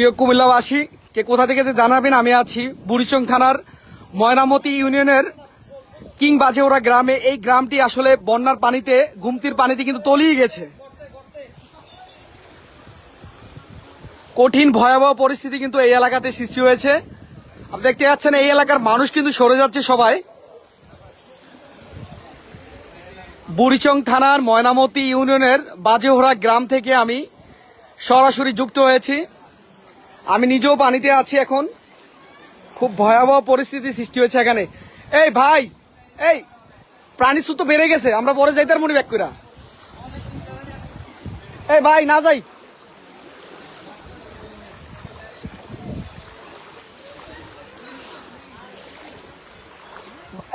প্রিয় কুমিল্লাবাসী, কে কোথা থেকে যে জানাবেন, আমি আছি বুড়িচং থানার ময়নামতি ইউনিয়নের কিং বাজেওরা গ্রামে। এই গ্রামটি আসলে বন্যার পানিতে, গুমতির পানিতে কিন্তু তলিয়ে গেছে। কঠিন ভয়াবহ পরিস্থিতি কিন্তু এই এলাকাতে সৃষ্টি হয়েছে। আপনি দেখতে পাচ্ছেন, এই এলাকার মানুষ কিন্তু সরে যাচ্ছে সবাই। বুড়িচং থানার ময়নামতি ইউনিয়নের বাজেহরা গ্রাম থেকে আমি সরাসরি যুক্ত হয়েছি। আমি নিজেও পানিতে আছি এখন। খুব ভয়াবহ পরিস্থিতি সৃষ্টি হয়েছে এখানে। এই ভাই, এই প্রাণী তো বেড়ে গেছে, আমরা পরে যাইতার মনে ব্যাক করা এই ভাই, না যাই।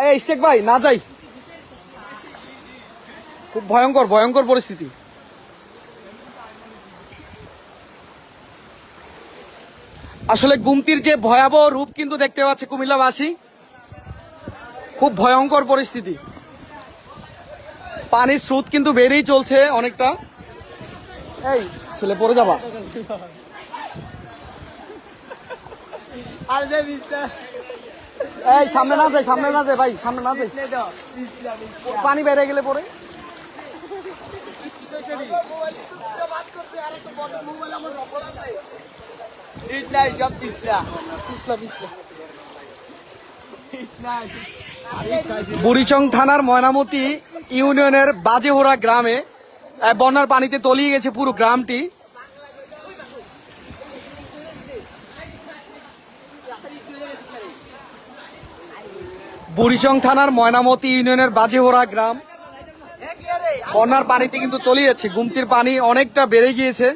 এই ইস্তেক ভাই, না যাই। খুব ভয়ঙ্কর ভয়ঙ্কর পরিস্থিতি। আসলে গুমতির যে ভয়াবহ রূপ কিন্তু দেখতে পাচ্ছে কুমিল্লাবাসী খুব ভয়ঙ্কর পরিস্থিতি। পানির স্রোত কিন্তু বেড়েই চলছে অনেকটা। এই ছেলে পড়ে যাবা। এই সামনে না যায় সামনে না যায় ভাই সামনে না যায় পানি বেড়ে গেলে পরে। বুড়িচং থানার ময়নামতি ইউনিয়নের বাজেহোরা গ্রামে বন্যার পানিতে তলিয়ে গেছে পুরো গ্রামটি। বুড়িচং থানার ময়নামতি ইউনিয়নের বাজেহোরা গ্রাম। বন্যার পানিতে কিন্তু তলিয়ে যাচ্ছে গুমতির পানি অনেকটা বেড়ে গিয়েছে।